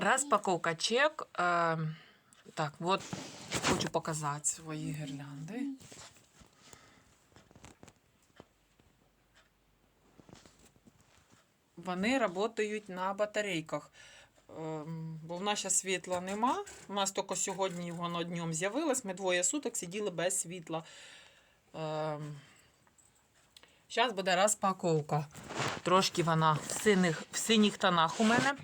Розпаковка чек. Е, так, от хочу показати свої гірлянди. Вони працюють на батарейках. Ем, Бо в нас ще світла нема. У нас тільки сьогодні воно днем з'явилось. Ми двоє суток сиділи без світла. Зараз буде розпаковка. Трошки вона в синіх, в синіх тонах у мене,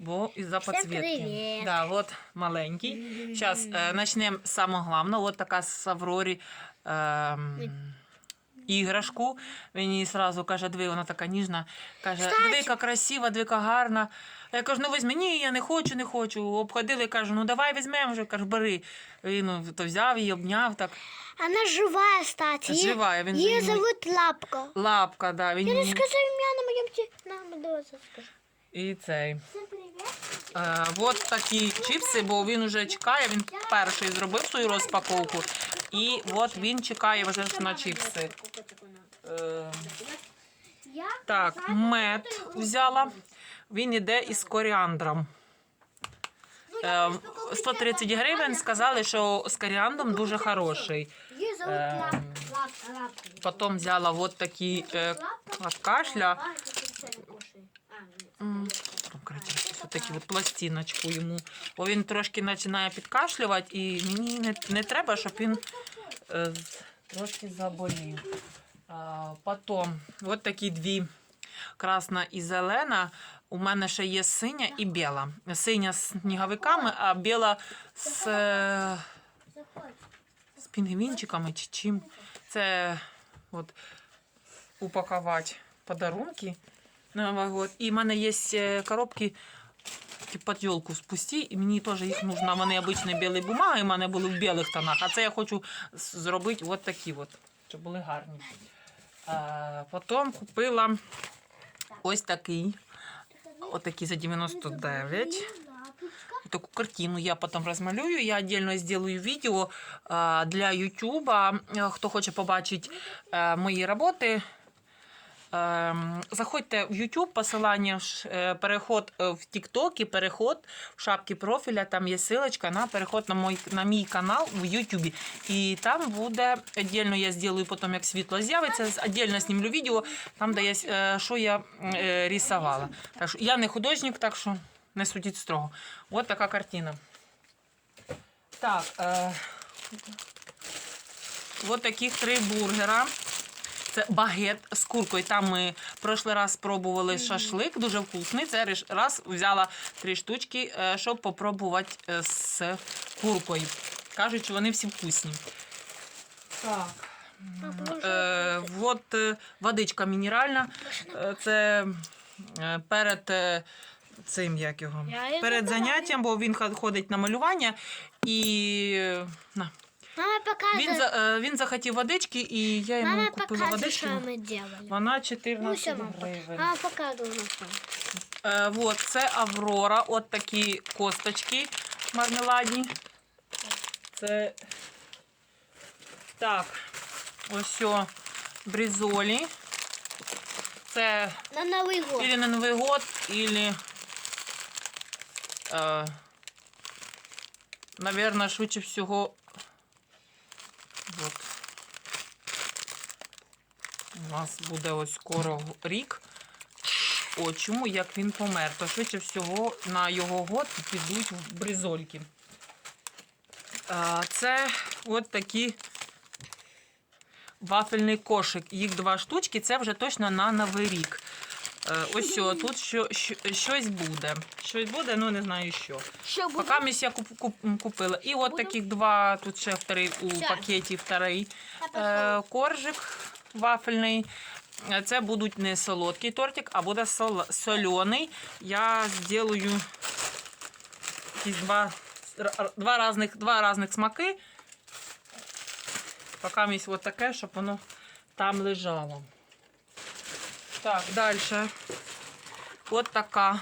бо із-за Всім підсвітки. Да, от маленький. Зараз е, почнемо з самого головного. От така з Аврорі е, іграшку. Він їй одразу каже, диви, вона така ніжна. Каже, диви, яка красива, диви, яка гарна. Я кажу, ну візьми, ні, я не хочу, не хочу. Обходили, кажу, ну давай візьмемо вже, кажу, бери. Він ну, то взяв її, обняв так. Она живая, кстати. Живая, він Ее же- зовут Лапка. Лапка, да, він Я не її- скажу имя на моем. На, давай скажу. І цей. Е, от такі чіпси, бо він уже чекає, він перший зробив свою розпаковку. І от він чекає вже на чіпси. Е, так, мед взяла. Він іде із коріандром. Е, 130 гривень сказали, що з коріандром дуже хороший. Лапка. Потім взяла от такі е, кашля. Такі пластиночку йому. Бо він трошки починає підкашлювати, і мені не, не треба, щоб він е, трошки заболів. А, потім, от такі дві красна і зелена. У мене ще є синя і біла. Синя з сніговиками, а біла з, е, з пінгвінчиками чи чим. Це от упакувати подарунки Новий год. І в мене є е, коробки під елку спусті, і мені теж їх нужна. Вони обичні білі бумаги, в мене були в білих тонах, а це я хочу зробити от такі от, щоб були гарні. А, потім купила ось такий, отакий за 99. Таку картину я потім розмалюю. Я віддільно зроблю відео для YouTube. А, Хто хоче побачити мої роботи, заходьте в YouTube, посилання, е, переход е, в TikTok, переход в шапки профіля, там є ссылочка на переход на мій, на мій канал в YouTube. І там буде віддільно я зроблю потім, як світло з'явиться, віддільно знімлю відео, там де я, е, що я рисувала. Так що я не художник, так що не судіть строго. От така картина. Так, е, от таких три бургера. Це багет з куркою. Там ми прошлий раз спробували шашлик, дуже вкусний. Це раз взяла три штучки, е, щоб попробувати е, з куркою. Кажуть, що вони всі вкусні. Так. Е, от е, водичка мінеральна. Це перед цим як його. Перед заняттям, бо він ходить на малювання і на. Мама показывает. Він, за, е, він захотів водички, і я йому Мама купила показывает, водичку. что мы делали. Вона Ну, 14 все, мама. гривень. Мама показывала нам. Е, вот, це Аврора, от такі косточки мармеладні. Це так, ось о, бризолі. Це На Новый год. Или на Новый год, или, е, наверное, швидше всього. У нас буде ось скоро рік. О, чому як він помер? То швидше всього на його год підуть в бризольки. Це от такі вафельний кошик. Їх два штучки, це вже точно на Новий рік. Е, Ось о, тут що, що, щось буде. Щось буде, ну не знаю що. Поки місць я куп, куп, купила. І от Буду. таких два, тут ще вторий у пакеті вторий е, коржик вафельний. Це будуть не солодкий тортик, а буде сол, солений. Я зроблю якісь два, два, різних, два смаки. Поки місць от таке, щоб воно там лежало. Так, далі. От така.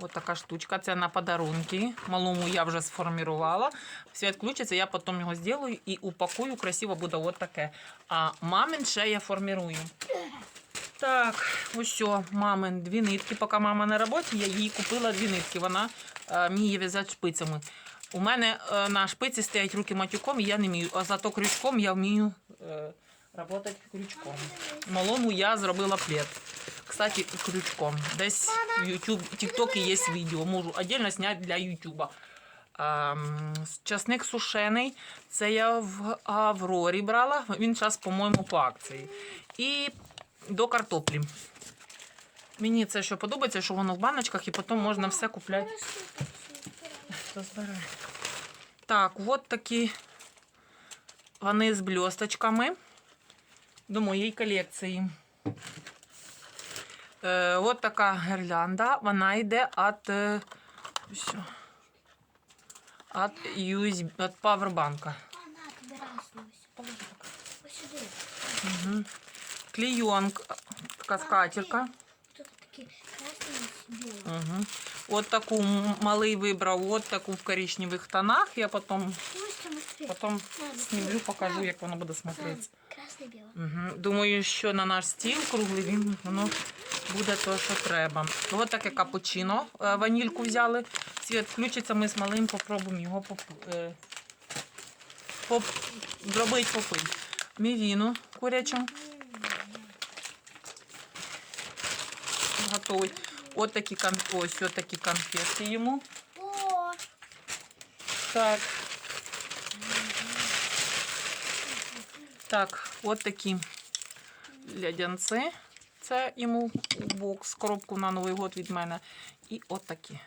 От така штучка. Це на подарунки. Малому я вже сформірувала. Все відключиться, я потім його зроблю і упакую. Красиво буде от таке. А мамин ще я формірую. Так, ось мамин дві нитки. Поки мама на роботі, я їй купила дві нитки. Вона е, вміє в'язати шпицями. У мене е, на шпиці стоять руки матюком, і я не вмію. А зато крючком я вмію е, працювати крючком. Малому я зробила плед. Кстати, крючком. Десь в YouTube, TikTok є відео. Можу отдельно зняти для YouTube. Ем, часник сушений. Це я в Аврорі брала. Він зараз, по-моєму, по акції. І до картоплі. Мені це що подобається, що воно в баночках, і потім можна все купляти. Так, от такі вони з блісточками до моєї колекції. Е, от така гірлянда, вона йде від, е? От, від павербанка. Угу. Клейонка, така білим. Угу. От таку малий вибрав, от таку в коричневих тонах. Я потім, потім снімлю, покажу, як воно буде білий. Угу. Думаю, що на наш стіл круглий він воно буде то, що треба. Ось таке капучино. е, Ванільку взяли. Світ включиться, ми з малим попробуємо його поп... е, поп... зробити попити. Мівіну курячу. Готовий. От такі, кон... Ось от такі конфети йому. Так. Так, от такі лядянці. Це йому бокс, коробку на Новий год від мене. І от такі.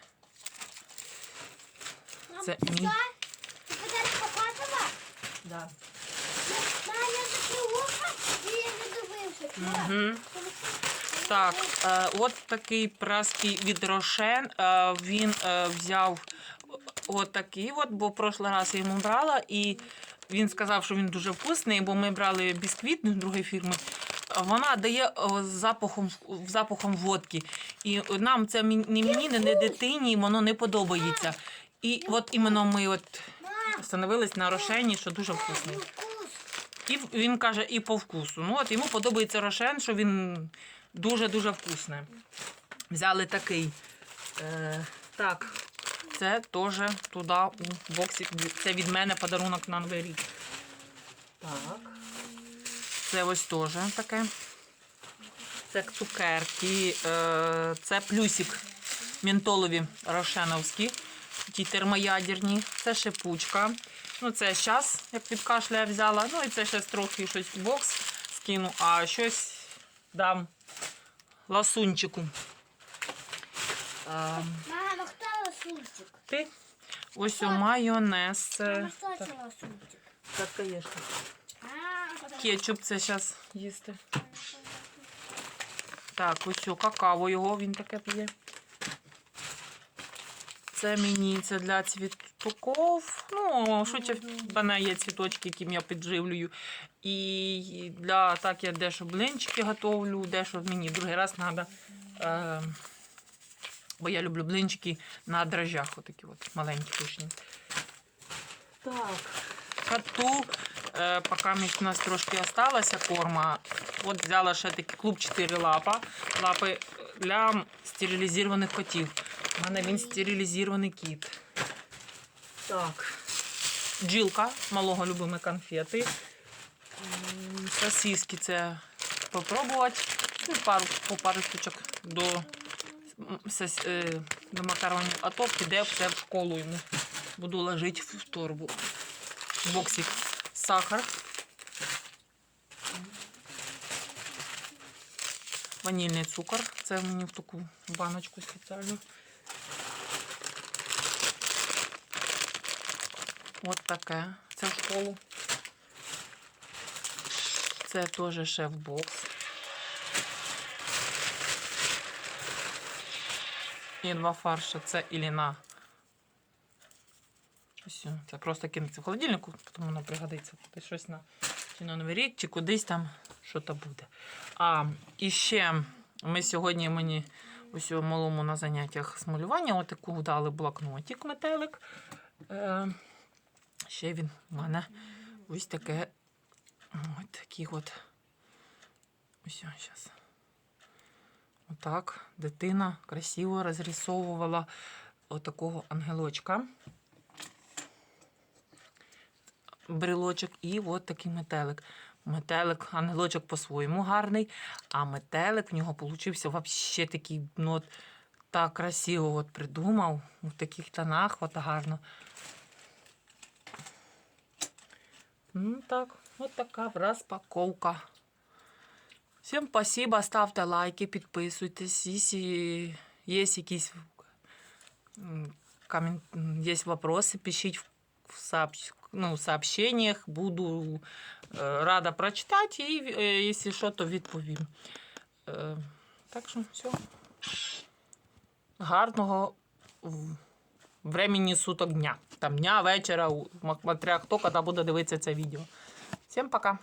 Це мій. Да. Угу. Так, е, от такий праский від Рошен. Е, він е, взяв от такий, от, бо в прошлий раз я йому брала, і він сказав, що він дуже вкусний, бо ми брали бісквіт з другої фірми. Вона дає запахом, запахом водки. І нам це не мені, не дитині, воно не подобається. І от іменно ми от Мам, встановились на Рошені, що дуже вкусний. вкус. І він каже, і по вкусу. Ну, от йому подобається рошен, що він дуже-дуже вкусний. Взяли такий. Е, так, це теж туди у боксі. Це від мене подарунок на Новий рік. Так. Це ось теж таке. Це цукерки. Е, це плюсик ментолові рошеновські. Ті термоядерні. Це шипучка. Ну, це зараз, як від кашля я взяла. Ну і це ще трохи щось в бокс скину, а щось дам ласунчику. Е, Мама, хто ласунчик? ти ось у майонез. Мама, хто це ласунчик? так, конечно. Кетчуп це зараз їсти. Так, ось о, какао його він таке п'є. Це мені це для цвітоков. Ну, швидше в мене є цвіточки, яким я підживлюю. І для так я дещо блинчики готовлю, дещо мені другий раз треба. Е, бо я люблю блинчики на дрожжах, отакі от маленькі пишні. Так. Коту, е, поки у нас трошки осталося корма. От взяла ще такий клуб 4 лапа. Лапи для стерилізованих котів. У мене він стерилізований кіт. Так. Джилка, малого любими конфети. Сосиски це попробувати. Ну, пару, по пару штучок до, е, до макаронів. А то піде все в школу йому. Буду ложити в торбу боксик сахар. Ванільний цукор. Це мені в таку баночку спеціальну. От таке. Це в школу. Це теж шеф-бокс. І два фарша. Це Іліна О, це просто кинеться в холодильнику, тому воно пригодиться кудись щось на чи на Новий рік, чи кудись там що то буде. А і ще ми сьогодні мені ось у малому на заняттях з малювання отаку дали блокнотик метелик. Е, ще він у мене ось таке. Ось такі от. Ось зараз. Отак дитина красиво розрисовувала отакого ангелочка. Брелочок і от такий метелик. Метелик, ангелочок по-своєму гарний, а метелик в нього получився взагалі такий, ну от так красиво от придумав. В таких тонах, от гарно. Ну так, от така розпаковка. Всім спасибо, ставте лайки, підписуйтесь. Якщо є якісь м, коммен... є пишіть в, в, сообщ... ну, в. Буду е, рада прочитати і, е, якщо що, то відповім. Е, так що все. Гарного времени суток дня. Там дня, вечора, смотря хто коли буде дивитися це відео. Всім пока!